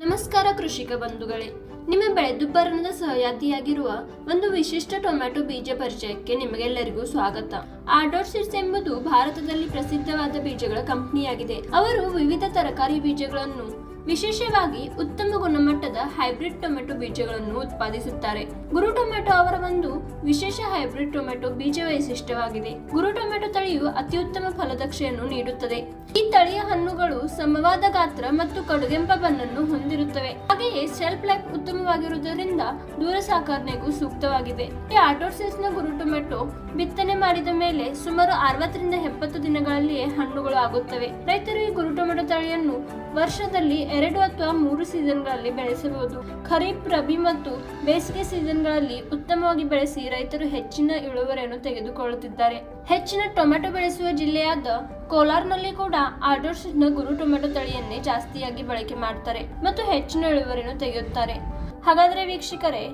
ನಮಸ್ಕಾರ ಕೃಷಿಕ ಬಂಧುಗಳೇ. ನಿಮ್ಮ ಬೆಳೆದುಬ್ಬರಣದ ಸಹಯಾತಿಯಾಗಿರುವ ಒಂದು ವಿಶಿಷ್ಟ ಟೊಮ್ಯಾಟೊ ಬೀಜ ಪರಿಚಯಕ್ಕೆ ನಿಮಗೆಲ್ಲರಿಗೂ ಸ್ವಾಗತ. ಆರ್ಡರ್ ಸೀಡ್ಸ್ ಎಂಬುದು ಭಾರತದಲ್ಲಿ ಪ್ರಸಿದ್ಧವಾದ ಬೀಜಗಳ ಕಂಪನಿಯಾಗಿದೆ. ಅವರು ವಿವಿಧ ತರಕಾರಿ ಬೀಜಗಳನ್ನು, ವಿಶೇಷವಾಗಿ ಉತ್ತಮ ಗುಣಮಟ್ಟದ ಹೈಬ್ರಿಡ್ ಟೊಮೆಟೊ ಬೀಜಗಳನ್ನು ಉತ್ಪಾದಿಸುತ್ತಾರೆ. ಗುರು ಟೊಮೆಟೊ ಅವರ ಒಂದು ವಿಶೇಷ ಹೈಬ್ರಿಡ್ ಟೊಮೆಟೊ ಬೀಜ ವೈಶಿಷ್ಟ್ಯವಾಗಿದೆ. ಗುರು ಟೊಮೆಟೊ ತಳಿಯು ಅತ್ಯುತ್ತಮ ಫಲದಕ್ಷೆಯನ್ನು ನೀಡುತ್ತದೆ. ಈ ತಳಿಯ ಸಮವಾದ ಗಾತ್ರ ಮತ್ತು ಕಡುಗೆಂಪ ಬಣ್ಣನ್ನು ಹೊಂದಿರುತ್ತವೆ. ಹಾಗೆಯೇ ಶೆಲ್ಫ್ ಲೈಫ್ ಉತ್ತಮವಾಗಿರುವುದರಿಂದ ದೂರ ಸಾಕಣೆಗೂ ಸೂಕ್ತವಾಗಿದೆ. ಈ ಆಟೋಸಿಸ್ನ ಗುರು ಟೊಮೆಟೊ ಬಿತ್ತನೆ ಮಾಡಿದ ಮೇಲೆ ಸುಮಾರು ಅರವತ್ತರಿಂದ ಎಪ್ಪತ್ತು ದಿನಗಳಲ್ಲಿಯೇ ಹಣ್ಣುಗಳು ಆಗುತ್ತವೆ. ರೈತರು ಈ ಗುರು ಟೊಮೆಟೊ ತಳಿಯನ್ನು ವರ್ಷದಲ್ಲಿ ಎರಡು ಅಥವಾ ಮೂರು ಸೀಸನ್ಗಳಲ್ಲಿ ಬೆಳೆಸಬಹುದು. ಖರೀಫ್, ರಬಿ ಮತ್ತು ಬೇಸಿಗೆ ಸೀಸನ್ಗಳಲ್ಲಿ ಉತ್ತಮವಾಗಿ ಬೆಳೆಸಿ ರೈತರು ಹೆಚ್ಚಿನ ಇಳುವರಿಯನ್ನು ತೆಗೆದುಕೊಳ್ಳುತ್ತಿದ್ದಾರೆ. ಹೆಚ್ಚಿನ ಟೊಮೆಟೊ ಬೆಳೆಸುವ ಜಿಲ್ಲೆಯಾದ ಕೋಲಾರ್ನಲ್ಲಿ ಕೂಡ ಆರ್ಡರ್ಸ್ನ ಗುರು ಟೊಮೆಟೊ ತಳಿಯನ್ನೇ ಜಾಸ್ತಿಯಾಗಿ ಬಳಕೆ ಮಾಡ್ತಾರೆ ಮತ್ತು ಹೆಚ್ಚಿನ ಇಳುವರಿಯನ್ನು ತೆಗೆಯುತ್ತಾರೆ. ಹಾಗಾದ್ರೆ ವೀಕ್ಷಕರೇ,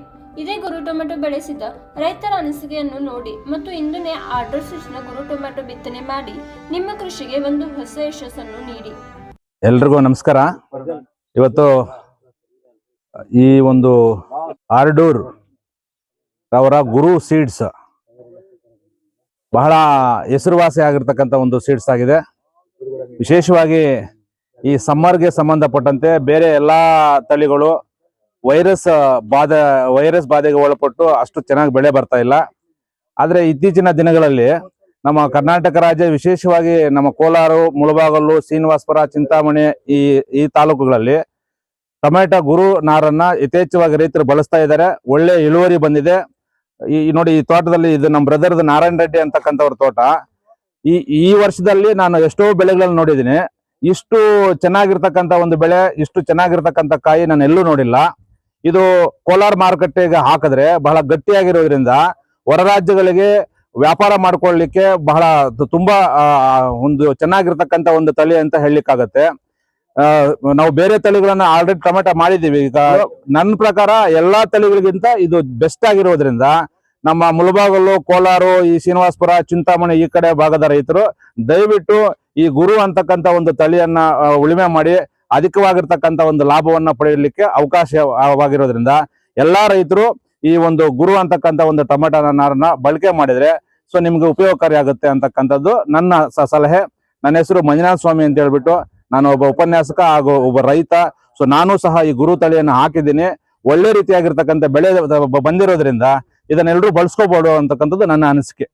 ಇದೇ ಗುರು ಟೊಮೆಟೊ ಬೆಳೆಸಿದ ರೈತರ ಅನಿಸಿಕೆಯನ್ನು ನೋಡಿ ಮತ್ತು ಇಂದನೇ ಆರ್ಡರ್ಸ್ನ ಗುರು ಟೊಮೆಟೊ ಬಿತ್ತನೆ ಮಾಡಿ ನಿಮ್ಮ ಕೃಷಿಗೆ ಒಂದು ಹೊಸ ಯಶಸ್ಸನ್ನು ನೀಡಿ. ಎಲ್ರಿಗೂ ನಮಸ್ಕಾರ. ಇವತ್ತು ಈ ಒಂದು ಆರ್ಡೂರ್ ಅವರ ಗುರು ಸೀಡ್ಸ್ ಬಹಳ ಹೆಸರುವಾಸಿ ಆಗಿರ್ತಕ್ಕಂಥ ಒಂದು ಸೀಡ್ಸ್ ಆಗಿದೆ. ವಿಶೇಷವಾಗಿ ಈ ಸಮ್ಮರ್ಗೆ ಸಂಬಂಧಪಟ್ಟಂತೆ ಬೇರೆ ಎಲ್ಲ ತಳಿಗಳು ವೈರಸ್ ಬಾಧ ವೈರಸ್ ಬಾಧೆಗೆ ಒಳಪಟ್ಟು ಅಷ್ಟು ಚೆನ್ನಾಗಿ ಬೆಳೆ ಬರ್ತಾ ಇಲ್ಲ. ಆದರೆ ಇತ್ತೀಚಿನ ದಿನಗಳಲ್ಲಿ ನಮ್ಮ ಕರ್ನಾಟಕ ರಾಜ್ಯ, ವಿಶೇಷವಾಗಿ ನಮ್ಮ ಕೋಲಾರ, ಮುಳಬಾಗಲು, ಶ್ರೀನಿವಾಸಪುರ, ಚಿಂತಾಮಣಿ ಈ ಈ ತಾಲೂಕುಗಳಲ್ಲಿ ಟೊಮೆಟೊ, ಗುರು ನಾರನ್ನ ಯಥೇಚ್ಛವಾಗಿ ರೈತರು ಬಳಸ್ತಾ ಇದ್ದಾರೆ. ಒಳ್ಳೆ ಇಳುವರಿ ಬಂದಿದೆ. ಈ ನೋಡಿ, ಈ ತೋಟದಲ್ಲಿ ಇದು ನಮ್ಮ ಬ್ರದರ್ದು ನಾರಾಯಣ ರೆಡ್ಡಿ ಅಂತಕ್ಕಂಥವ್ರ ತೋಟ. ಈ ಈ ವರ್ಷದಲ್ಲಿ ನಾನು ಎಷ್ಟೋ ಬೆಳೆಗಳನ್ನು ನೋಡಿದ್ದೀನಿ. ಇಷ್ಟು ಚೆನ್ನಾಗಿರ್ತಕ್ಕಂಥ ಒಂದು ಬೆಳೆ, ಇಷ್ಟು ಚೆನ್ನಾಗಿರ್ತಕ್ಕಂಥ ಕಾಯಿ ನಾನು ಎಲ್ಲೂ ನೋಡಿಲ್ಲ. ಇದು ಕೋಲಾರ ಮಾರುಕಟ್ಟೆಗೆ ಹಾಕಿದ್ರೆ ಬಹಳ ಗಟ್ಟಿಯಾಗಿರೋದ್ರಿಂದ ಹೊರ ರಾಜ್ಯಗಳಿಗೆ ವ್ಯಾಪಾರ ಮಾಡ್ಕೊಳ್ಳಿಕ್ಕೆ ಬಹಳ ತುಂಬಾ ಒಂದು ಚೆನ್ನಾಗಿರ್ತಕ್ಕಂಥ ಒಂದು ತಳಿ ಅಂತ ಹೇಳಲಿಕ್ಕಾಗತ್ತೆ. ನಾವು ಬೇರೆ ತಳಿಗಳನ್ನ ಆಲ್ರೆಡಿ ಟೊಮೆಟೊ ಮಾಡಿದೀವಿ ಈಗ ನನ್ನ ಪ್ರಕಾರ ಎಲ್ಲಾ ತಳಿಗಳಿಗಿಂತ ಇದು ಬೆಸ್ಟ್ ಆಗಿರೋದ್ರಿಂದ ನಮ್ಮ ಮುಳಬಾಗಲು, ಕೋಲಾರು, ಈ ಶ್ರೀನಿವಾಸಪುರ, ಚಿಂತಾಮಣಿ ಈ ಕಡೆ ಭಾಗದ ರೈತರು ದಯವಿಟ್ಟು ಈ ಗುರು ಅಂತಕ್ಕಂಥ ಒಂದು ತಳಿಯನ್ನ ಉಳಿಮೆ ಮಾಡಿ ಅಧಿಕವಾಗಿರ್ತಕ್ಕಂಥ ಒಂದು ಲಾಭವನ್ನ ಪಡೆಯಲಿಕ್ಕೆ ಅವಕಾಶವಾಗಿರೋದ್ರಿಂದ ಎಲ್ಲಾ ರೈತರು ಈ ಒಂದು ಗುರು ಅಂತಕ್ಕಂಥ ಒಂದು ಟೊಮೆಟೊ ನಾರನ್ನ ಬಳಕೆ ಮಾಡಿದ್ರೆ ಸೊ ನಿಮ್ಗೆ ಉಪಯೋಗಕಾರಿ ಆಗುತ್ತೆ ಅಂತಕ್ಕಂಥದ್ದು ನನ್ನ ಸಲಹೆ. ನನ್ನ ಹೆಸರು ಮಂಜುನಾಥ ಸ್ವಾಮಿ ಅಂತ ಹೇಳ್ಬಿಟ್ಟು ನಾನು ಒಬ್ಬ ಉಪನ್ಯಾಸಕ ಹಾಗೂ ಒಬ್ಬ ರೈತ. ಸೊ ನಾನು ಸಹ ಈ ಗುರು ತಳಿಯನ್ನು ಹಾಕಿದ್ದೀನಿ. ಒಳ್ಳೆ ರೀತಿಯಾಗಿರ್ತಕ್ಕಂಥ ಬೆಳೆ ಬಂದಿರೋದ್ರಿಂದ ಇದನ್ನೆಲ್ಲರೂ ಬಳಸ್ಕೋಬಹುದು ಅಂತಕ್ಕಂಥದ್ದು ನನ್ನ ಅನಿಸಿಕೆ.